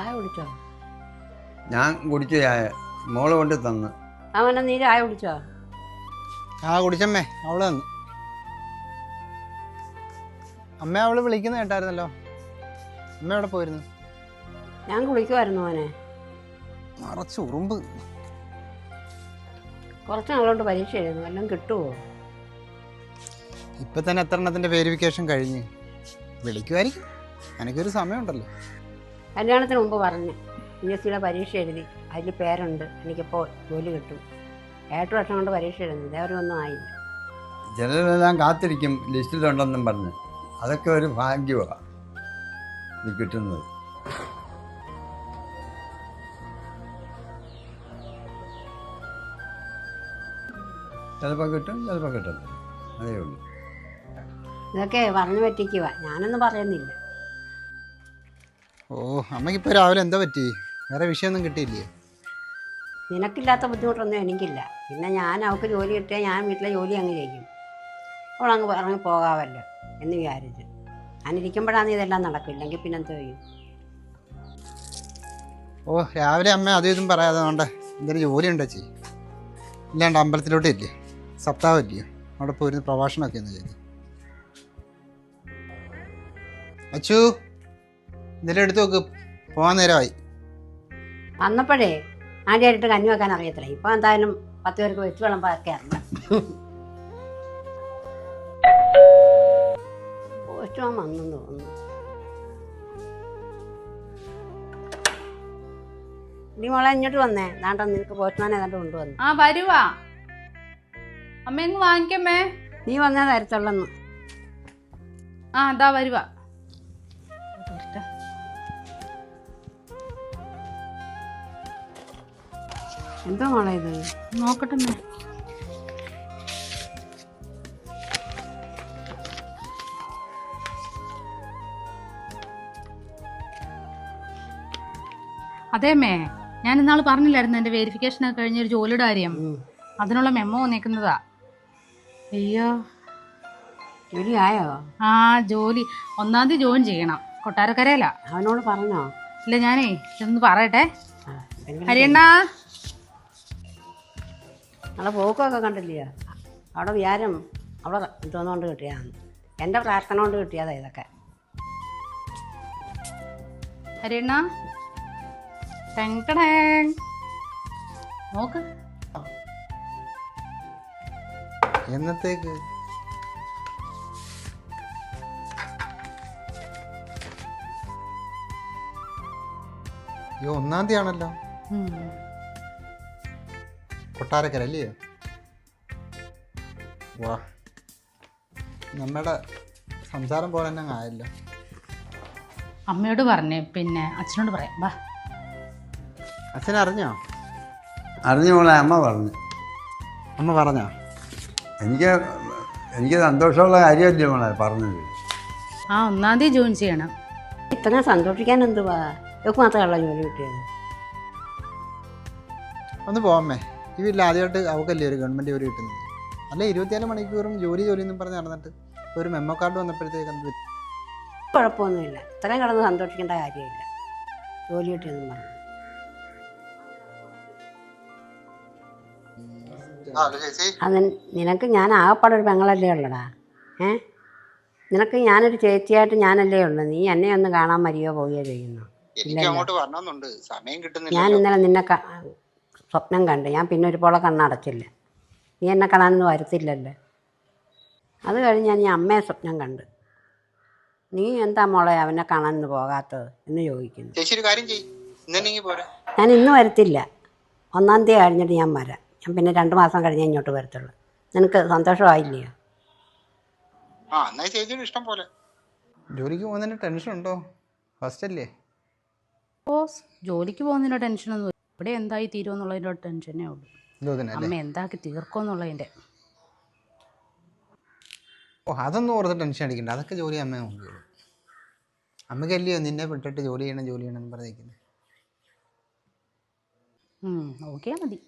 ചായ കുടിച്ചോ? ഞാൻ കുടിച്ചു ചായ മോൾ കൊണ്ട് തന്ന്. അവനെ നീ ചായ കുടിച്ചോ? ആ കുടിച്ചമ്മേ. അവൾ തന്നു. അമ്മ അവൾ വിളിക്കുന്ന കേട്ടായിരുന്നല്ലോ. അമ്മ എവിടെ പോയിരുന്നു? ഞാൻ കുളിക്കുമായിരുന്നു അവനെ നിറച്ച് ഉറുമ്പ്. കുറച്ച് നാളുകൊണ്ട് പരീക്ഷ എല്ലാം കിട്ടുമോ ഇപ്പൊ തന്നെ എത്ര എണ്ണത്തിന്റെ വെരിഫിക്കേഷൻ കഴിഞ്ഞ്. വിളിക്കുമായിരിക്കും എനിക്കൊരു സമയമുണ്ടല്ലോ. കല്യാണത്തിന് മുമ്പ് പറഞ്ഞു പി എസ് സിയുടെ പരീക്ഷ എഴുതി. അതിൽ പേരുണ്ട്. എനിക്കിപ്പോൾ ജോലി കിട്ടും. ഏട്ട് വർഷം കൊണ്ട് പരീക്ഷ എഴുതുന്നു. ഇതേവരെ ഒന്നും ആയില്ല. ചിലരെല്ലാം കാത്തിരിക്കും. ലിസ്റ്റിലുണ്ടെന്നും പറഞ്ഞ്. അതൊക്കെ ഒരു ഭാഗ്യമാണ് ഇത് കിട്ടുന്നത്. ചിലപ്പോൾ കിട്ടും ചിലപ്പോൾ കിട്ടും അതേ ഉള്ളൂ. ഇതൊക്കെ പറഞ്ഞു പറ്റിക്കുക ഞാനൊന്നും പറയുന്നില്ല. ഓ അമ്മയ്ക്കിപ്പോ രാവിലെ എന്താ പറ്റി? വേറെ വിഷയമൊന്നും കിട്ടിയില്ലേ? നിനക്കില്ലാത്ത ബുദ്ധിമുട്ടൊന്നും എനിക്കില്ല. പിന്നെ ഞാൻ അവൾക്ക് ജോലി കിട്ടിയാൽ ഞാൻ വീട്ടിലെ ജോലി അങ്ങ് ചെയ്യും. അവൾ അങ്ങ് ഇറങ്ങി പോകാമല്ലോ എന്ന് വിചാരിച്ച്. ഞാനിരിക്കുമ്പോഴാണ് ഇതെല്ലാം നടക്കില്ലെങ്കിൽ പിന്നെ എന്ത് ചെയ്യും? ഓ രാവിലെ അമ്മ അതും ഇതും പറയാതെ വേണ്ട എന്തൊരു ജോലി ഉണ്ടോ ചെയ്യും ഇല്ലാണ്ട് അമ്പലത്തിലോട്ട് ഇല്ലേ? സപ്താഹം ഇല്ലയോ അവിടെ പോയിരുന്ന് പ്രഭാഷണമൊക്കെ ഒന്ന് ചെയ്തു. അച്ചു എന്തെങ്കിലും എടുത്തു നോക്ക്. പോകാൻ നേരമായി. വന്നപ്പോഴേ ആദ്യമായിട്ട് കഞ്ഞി വെക്കാൻ അറിയത്തില്ല. ഇപ്പൊ എന്തായാലും പത്ത് പേർക്ക് വെച്ച് വെള്ളം അറിയാം. പോസ്റ്റ്മാൻ വന്നെന്ന് തോന്നുന്നു. നീ മോളെ ഇങ്ങോട്ട് വന്നേ. നാണ്ട നിനക്ക് പോസ്റ്റ്മാൻ ഏതാണ്ട് കൊണ്ടുവന്നു. ആ വരുവാ. അമ്മ ഇങ്ങ് വാങ്ങിക്കമ്മേ. നീ വന്നേ തരത്തുള്ളന്ന്. ആ അതാ വരുവാ. എന്തോ മോളെ ഇത്? നോക്കട്ടെ അമ്മേ. അതെ അമ്മേ ഞാൻ ഇന്നാൾ പറഞ്ഞില്ലായിരുന്നു എന്റെ വെരിഫിക്കേഷൻ ഒക്കെ കഴിഞ്ഞ ഒരു ജോലിയുടെ കാര്യം. അതിനുള്ള മെമ്മോ വന്നേക്കുന്നതാ. അയ്യോ ജോലി ആയോ ആ ജോലി. ഒന്നാം തീയതി ജോയിൻ ചെയ്യണം. കൊട്ടാരക്കരയില. അവനോട് പറഞ്ഞോ. ഇല്ല ഞാനേ ഇതൊന്ന് പറയട്ടെ. ഹരിയണ്ണ. നമ്മളെ പോക്കൊക്കെ കണ്ടില്ലയോ? അവിടെ വിചാരം അവിടെ തോന്നുകൊണ്ട് കിട്ടിയതാണ്. എന്റെ പ്രാർത്ഥന കൊണ്ട് കിട്ടിയതാ ഇതൊക്കെ. ഹരിണ. നോക്ക്. എന്നത്തേക്ക്? ഒന്നാം തീയതി ആണല്ലോ കൊട്ടാരക്കര അല്ലയോ വാ. നമ്മുടെ സംസാരം പോലെ തന്നെ ആയല്ല. അമ്മയോട് പറഞ്ഞേ പിന്നെ അച്ഛനോട് പറയാം. വാ. അച്ഛൻ അറിഞ്ഞോ? അറിഞ്ഞു മോളെ അമ്മ പറഞ്ഞു. അമ്മ പറഞ്ഞോ? എനിക്ക് എനിക്ക് സന്തോഷമുള്ള കാര്യമല്ലേ മോളെ പറഞ്ഞത്. ആ ഒന്നാം തീയതി ജോയിൻ ചെയ്യണം. ഇത്ര സന്തോഷിക്കാൻ എന്തുവാ? ഇവക്ക് മാത്രമല്ല ജോലി കിട്ടിയത്. ഒന്ന് പോവാമേ ഈ വീട്ടിൽ ആദ്യമായിട്ട് അവക്കല്ലേ ഒരു ഗവൺമെന്റ് ജോലി കിട്ടുന്നത്? അല്ല ഇരുപത്തിനാല് മണിക്കൂറും ജോലി ജോലി എന്നും പറഞ്ഞ് നടന്നിട്ട് ഒരു മെമ്മോ കാർഡ് വന്നപ്പോഴത്തേക്ക്? കുഴപ്പമൊന്നുമില്ല. ഇത്രയും കിടന്ന് സന്തോഷിക്കേണ്ട കാര്യമില്ല. ജോലി കിട്ടിയെന്നും പറഞ്ഞു. അത് നിനക്ക് ഞാൻ ആകപ്പാടെ ഒരു പെങ്ങളല്ലേ ഉള്ളടാ. ഏ? നിനക്ക് ഞാനൊരു ചേച്ചിയായിട്ട് ഞാനല്ലേ ഉള്ളു. നീ എന്നെ ഒന്ന് കാണാൻ വരികയോ പോവുകയോ ചെയ്യുന്നു എനിക്ക് അങ്ങോട്ട് വരണമെന്നുണ്ട്. സമയം കിട്ടുന്നില്ല ഞാൻ ഇന്നലെ നിന്നെ സ്വപ്നം കണ്ട്. ഞാൻ പിന്നെ ഒരു പോളെ കണ്ണടച്ചില്ല നീ എന്നെ കാണാനൊന്നും വരത്തില്ലല്ലേ. അത് കഴിഞ്ഞ് ഞാൻ ഈ അമ്മയെ സ്വപ്നം കണ്ട്. നീ എന്താ മോളെ അവനെ കാണാനൊന്ന് പോകാത്തത് എന്ന് ചോദിക്കുന്നു. ചേച്ചി ഒരു കാര്യം ചെയ്യ്. ഇന്നെങ്കിൽ പോരാ. ഞാൻ ഇന്ന് വരത്തില്ല. ഒന്നാം തീയതി കഴിഞ്ഞിട്ട് ഞാൻ വരാം. ഞാൻ പിന്നെ രണ്ട് മാസം കഴിഞ്ഞേ ഇങ്ങോട്ട് വരത്തുള്ളൂ. നിനക്ക് സന്തോഷമായില്ലയോ? ആ എന്നാ ചേച്ചിയുടെ ഇഷ്ടം പോലെ. ജോലിക്ക് പോകുന്നതിന് ടെൻഷൻ ഉണ്ടോ ഫസ്റ്റ് അല്ലേ ഓ ജോലിക്ക് പോകുന്നതിന് ടെൻഷനൊന്നും. ഇവിടെ എന്തായി തീരുമെന്നുള്ളതിന്റെ ടെൻഷനേ ഉള്ളൂ. അമ്മ എന്താക്കി തീർക്കുമെന്നുള്ളതിന്റെ ഓ അതൊന്നും ഓർത്ത് ടെൻഷൻ അടിക്കണ്ട. അതൊക്കെ ജോലി അമ്മ നോക്കിയുള്ളൂ അമ്മയ്ക്കല്ലയോ നിന്നെ വിട്ടിട്ട് ജോലി ചെയ്യണം ജോലി ചെയ്യണം എന്ന് പറഞ്ഞിരിക്കുന്നത് നോക്കിയാൽ മതി.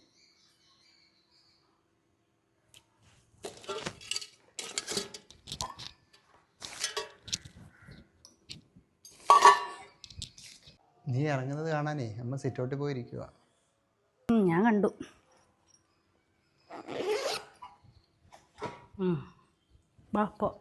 നീ ഇറങ്ങുന്നത് കാണാനേ. അമ്മ സിറ്റൗട്ടിൽ പോയിരിക്കുക ഞാൻ കണ്ടു. ബാപ്പോ വാ പോ.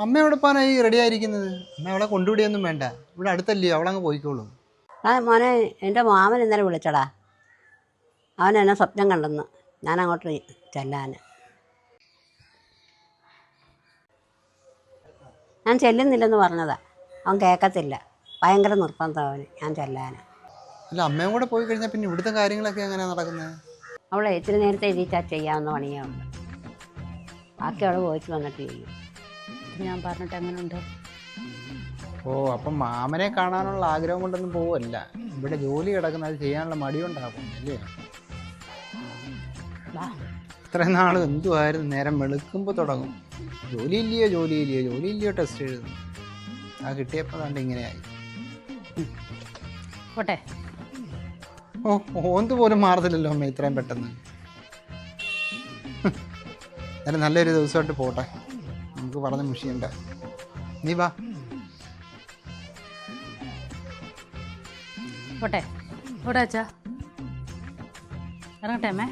അമ്മ എവിടെ പോകാനായി റെഡി ആയിരിക്കുന്നത്. അമ്മ അവളെ കൊണ്ടുവിടിയൊന്നും വേണ്ട. ഇവിടെ അടുത്തല്ലയോ? അവളങ്ങ് പോയിക്കോളൂ. ആ മോനെ എന്റെ മാമൻ ഇന്നലെ വിളിച്ചടാ. അവൻ എന്നെ സ്വപ്നം കണ്ടെന്ന്. ഞാൻ അങ്ങോട്ട് ചെല്ലാൻ. ഞാൻ ചെല്ലുന്നില്ലെന്ന് പറഞ്ഞതാ. അവൻ കേൾക്കത്തില്ല ഭയങ്കര നിർബന്ധമാണ് ഞാൻ ചെല്ലാൻ. അല്ല അമ്മയും കൂടെ പോയി കഴിഞ്ഞാൽ പിന്നെ ഇവിടുത്തെ കാര്യങ്ങളൊക്കെ എങ്ങനെയാണ് നടക്കുന്നത് അവളെ ഇത്തിരി നേരത്തെ എഴുതിച്ചാൽ ചെയ്യാവുന്ന പണിയേ ഉണ്ട് ബാക്കി അവൾ പോയിട്ട് വന്നിട്ട് ചെയ്യും. ഞാൻ പറഞ്ഞിട്ട് എങ്ങനെയുണ്ട് ഓ അപ്പം മാമനെ കാണാനുള്ള ആഗ്രഹം കൊണ്ടൊന്നും പോവല്ല. ഇവിടെ ജോലി കിടക്കുന്നത് അത് ചെയ്യാനുള്ള മടിയുണ്ടാകും അല്ലേ? ഇത്ര ഇത്രയും നാൾ എന്തുമായിരുന്നു നേരം വെളുക്കുമ്പോൾ തുടങ്ങും. ജോലി ഇല്ലയോ? ജോലി ഇല്ലയോ? ജോലി ഇല്ലയോ? ടെസ്റ്റ് എഴുതുന്നു. ആ കിട്ടിയപ്പോൾ കണ്ട് ഇങ്ങനെയായി. പോട്ടെ. ഓ ഓന്ത് പോലും മാറത്തില്ലല്ലോ അമ്മ ഇത്രയും പെട്ടെന്ന്. എന്നാലും നല്ലൊരു ദിവസമായിട്ട് പോട്ടെ. നമുക്ക് പറഞ്ഞ മുഷിയുണ്ട്. നീ വാ. പോട്ടെ. പോട്ടെ അച്ഛാ ഇറങ്ങട്ടെ അമ്മേ.